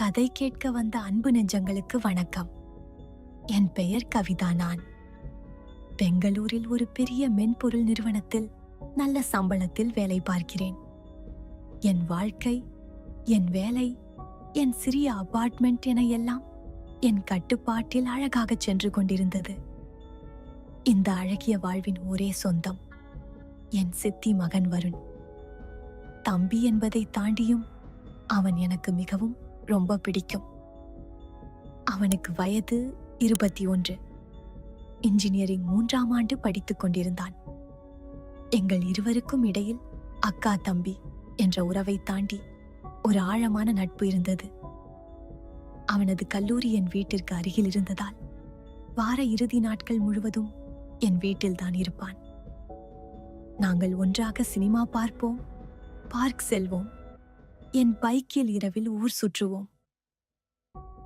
கதை கேட்க வந்த அன்பு நெஞ்சங்களுக்கு வணக்கம். என் பெயர் கவிதா நான். பெங்களூரில் ஒரு பெரிய மென்பொருள் நிறுவனத்தில் நல்ல சம்பளத்தில் வேலை பார்க்கிறேன். என் வாழ்க்கை என் வேலை என் சிறிய அபார்ட்மெண்ட் என எல்லாம் என் கட்டுப்பாட்டில் அழகாகச் சென்று கொண்டிருந்தது. இந்த அழகிய வாழ்வின் ஒரே சொந்தம் என் சித்தி மகன் வருண். தம்பி என்பதை தாண்டியும் அவன் எனக்கு மிகவும் ரொம்ப பிடிக்கும். அவனுக்கு வயது இருபத்தி ஒன்று. இன்ஜினியரிங் மூன்றாம் ஆண்டு படித்துக் கொண்டிருந்தான். எங்கள் இருவருக்கும் இடையில் அக்கா தம்பி என்ற உறவை தாண்டி ஒரு ஆழமான நட்பு இருந்தது. அவனது கல்லூரி என் வீட்டிற்கு அருகில் இருந்ததால் வார இறுதி நாட்கள் முழுவதும் என் வீட்டில்தான் இருப்பான். நாங்கள் ஒன்றாக சினிமா பார்ப்போம் பார்க் செல்வோம் என் பைக்கில் இரவில் ஊர் சுற்றுவோம்.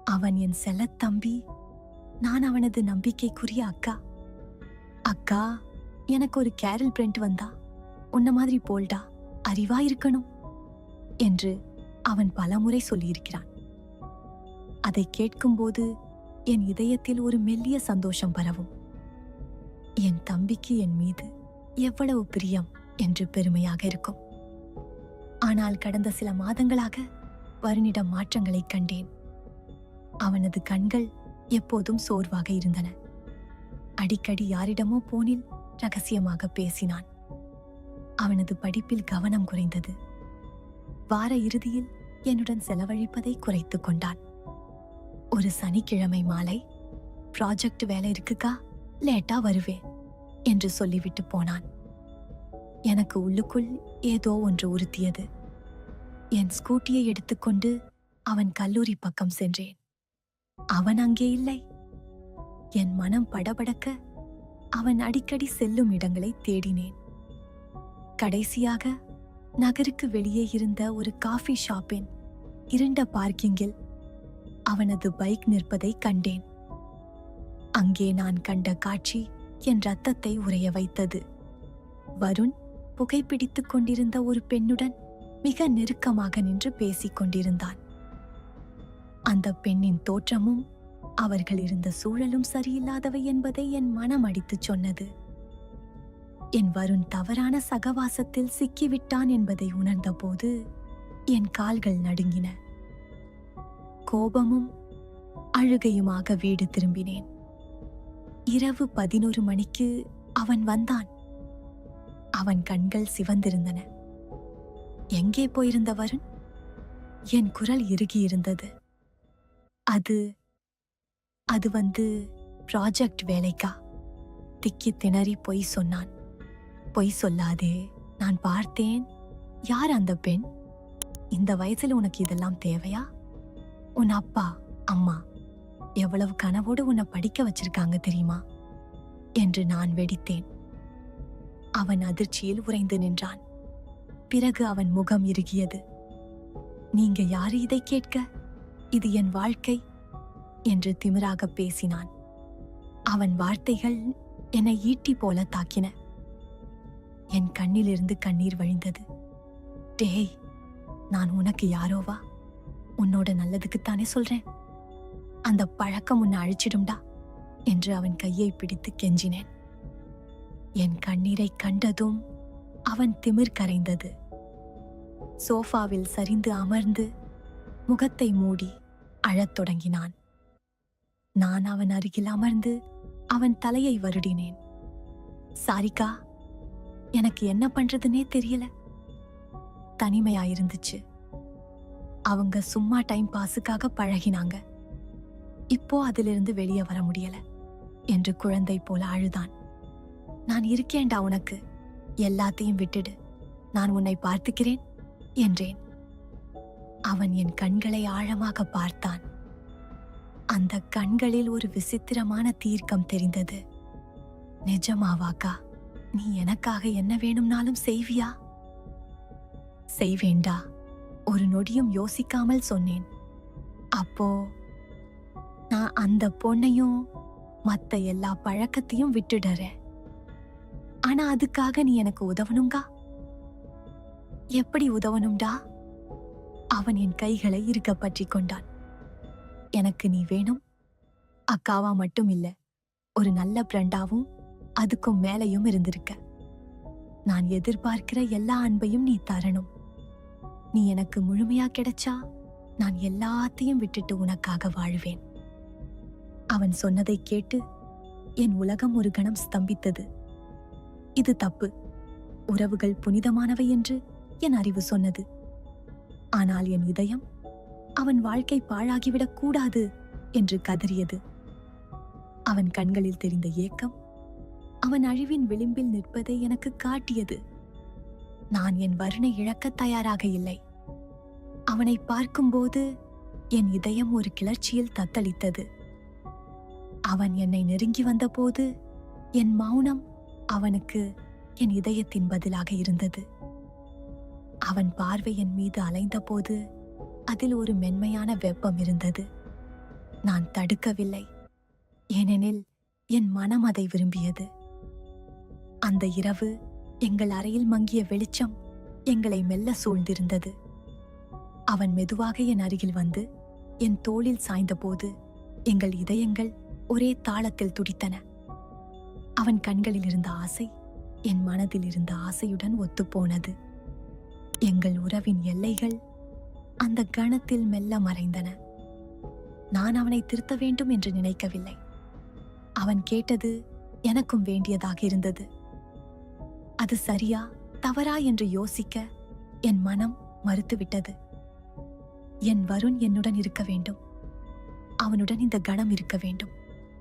அவன் என் செல்ல தம்பி. நான் அவனது நம்பிக்கைக்குரிய அக்கா. அக்கா எனக்கு ஒரு கேரல் பிரிண்ட் வந்தா. உன்ன மாதிரி போல்டா அறிவா இருக்கணும் என்று அவன் பலமுறை சொல்லியிருக்கிறான். அதை கேட்கும்போது என் இதயத்தில் ஒரு மெல்லிய சந்தோஷம் பரவும். என் தம்பிக்கு என் மீது எவ்வளவு பிரியம் என்று பெருமையாக இருக்கும். ஆனால் கடந்த சில மாதங்களாக வருணிடம் மாற்றங்களைக் கண்டேன். அவனது கண்கள் எப்போதும் சோர்வாக இருந்தன. அடிக்கடி யாரிடமோ போனில் ரகசியமாக பேசினான். அவனது படிப்பில் கவனம் குறைந்தது. வார இறுதியில் என்னுடன் செலவழிப்பதை குறைத்துக் கொண்டான். ஒரு சனிக்கிழமை மாலை ப்ராஜெக்ட் வேலை இருக்குக்கா லேட்டா வருவேன் என்று சொல்லிவிட்டு போனான். எனக்கு உள்ளுக்குள் ஏதோ ஒன்று உறுத்தியது. என் ஸ்கூட்டியை எடுத்துக்கொண்டு அவன் கல்லூரி பக்கம் சென்றேன். அவன் அங்கே இல்லை. என் மனம் படபடக்க அவன் அடிக்கடி செல்லும் இடங்களை தேடினேன். கடைசியாக நகருக்கு வெளியே இருந்த ஒரு காஃபி ஷாப்பின் இருண்ட பார்க்கிங்கில் அவனது பைக் நிற்பதை கண்டேன். அங்கே நான் கண்ட காட்சி என் ரத்தத்தை உறைய வைத்தது. வருண் புகைப்பிடித்துக் கொண்டிருந்த ஒரு பெண்ணுடன் மிக நெருக்கமாக நின்று பேசிக் கொண்டிருந்தான். அந்த பெண்ணின் தோற்றமும் அவர்கள் இருந்த சூழலும் சரியில்லாதவை என்பதை என் மனம் அடித்துச் சொன்னது. என் வருண் தவறான சகவாசத்தில் சிக்கிவிட்டான் என்பதை உணர்ந்தபோது என் கால்கள் நடுங்கின. கோபமும் அழுகையுமாக வீடு திரும்பினேன். இரவு பதினொரு மணிக்கு அவன் வந்தான். அவன் கண்கள் சிவந்திருந்தன. எங்கே போயிருந்த வருண்? என் குரல் இறுகியிருந்தது. அது அது வந்து ப்ராஜெக்ட் வேலைக்கா? திக்கி திணறி பொய் சொன்னான். பொய் சொல்லாதே நான் பார்த்தேன். யார் அந்த பெண்? இந்த வயசுல உனக்கு இதெல்லாம் தேவையா? உன் அப்பா அம்மா எவ்வளவு கனவோடு உன்னை படிக்க வச்சிருக்காங்க தெரியுமா? என்று நான் வெடித்தேன். அவன் அதிர்ச்சியில் உறைந்து நின்றான். பிறகு அவன் முகம் இறுகியது. நீங்க யாரு இதை கேட்க? இது என் வாழ்க்கை என்று திமிராக பேசினான். அவன் வார்த்தைகள் என்னை ஈட்டி போல தாக்கின. என் கண்ணிலிருந்து கண்ணீர் வழிந்தது. டேய் நான் உனக்கு யாரோவா? உன்னோட நல்லதுக்குத்தானே சொல்றேன். அந்த பழக்கம் உன்னை அழிச்சிடும்டா என்று அவன் கையை பிடித்து கெஞ்சினேன். என் கண்ணீரை கண்டதும் அவன் திமிர் கரைந்தது. சோஃபாவில் சரிந்து அமர்ந்து முகத்தை மூடி அழத் தொடங்கினான். நான் அவன் அருகில் அமர்ந்து அவன் தலையை வருடினேன். சாரிகா எனக்கு என்ன பண்றதுன்னே தெரியல. தனிமையா இருந்துச்சு அவங்க சும்மா டைம் பாஸுக்காக பழகினாங்க. இப்போ அதிலிருந்து வெளியே வர முடியல என்று குழந்தை போல அழுதான். நான் இருக்கேன்டா உனக்கு. எல்லாத்தையும் விட்டுடு. நான் உன்னை பார்த்துக்கிறேன் என்றேன். அவன் என் கண்களை ஆழமாக பார்த்தான். அந்த கண்களில் ஒரு விசித்திரமான தீர்க்கம் தெரிந்தது. நிஜமாவாக்கா நீ எனக்காக என்ன வேணும்னாலும் செய்வியா? செய்வேண்டா ஒரு நொடியும் யோசிக்காமல் சொன்னேன். அப்போ நான் அந்த பொண்ணையும் மத்த எல்லா பழக்கத்தையும் விட்டுடுறேன். ஆனா அதுக்காக நீ எனக்கு உதவணுங்கா? எப்படி உதவணும்டா? அவன் என் கைகளை இருக்க பற்றி கொண்டான். எனக்கு நீ வேணும். அக்காவா மட்டும் இல்ல ஒரு நல்ல பிரண்டாவும் அதுக்கும் மேலையும் இருந்திருக்க. நான் எதிர்பார்க்கிற எல்லா அன்பையும் நீ தரணும். நீ எனக்கு முழுமையா கிடைச்சா நான் எல்லாத்தையும் விட்டுட்டு உனக்காக வாழ்வேன். அவன் சொன்னதை கேட்டு என் உலகம் ஒரு கணம் ஸ்தம்பித்தது. இது தப்பு. உறவுகள் புனிதமானவை என்று என் அறிவு சொன்னது. ஆனால் என் இதயம் அவன் வாழ்க்கை பாழாகிவிடக் கூடாது என்று கதறியது. அவன் கண்களில் தெரிந்த ஏக்கம் அவன் அழிவின் விளிம்பில் நிற்பதை எனக்கு காட்டியது. நான் என் வருணை இழக்கத் தயாராக இல்லை. அவனை பார்க்கும்போது என் இதயம் ஒரு கிளர்ச்சியில் தத்தளித்தது. அவன் என்னை நெருங்கி வந்தபோது என் மௌனம் அவனுக்கு என் இதயத்தின் பதிலாக இருந்தது. அவன் பார்வை என் மீது அலைந்தபோது அதில் ஒரு மென்மையான வெப்பம் இருந்தது. நான் தடுக்கவில்லை ஏனெனில் என் மனம் அதை விரும்பியது. அந்த இரவு எங்கள் அறையில் மங்கிய வெளிச்சம் எங்களை மெல்ல சூழ்ந்திருந்தது. அவன் மெதுவாக என் அருகில் வந்து என் தோளில் சாய்ந்தபோது எங்கள் இதயங்கள் ஒரே தாளத்தில் துடித்தன. அவன் கண்களில் இருந்த ஆசை என் மனதில் இருந்த ஆசையுடன் ஒத்துப்போனது. எங்கள் உறவின் எல்லைகள் அந்த கணத்தில் மெல்ல மறைந்தன. நான் அவனை திருத்த வேண்டும் என்று நினைக்கவில்லை. அவன் கேட்டது எனக்கும் வேண்டியதாக இருந்தது. அது சரியா தவறா என்று யோசிக்க என் மனம் மறுத்துவிட்டது. என் வருண் என்னுடன் இருக்க வேண்டும். அவனுடன் இந்த கணம் இருக்க வேண்டும்.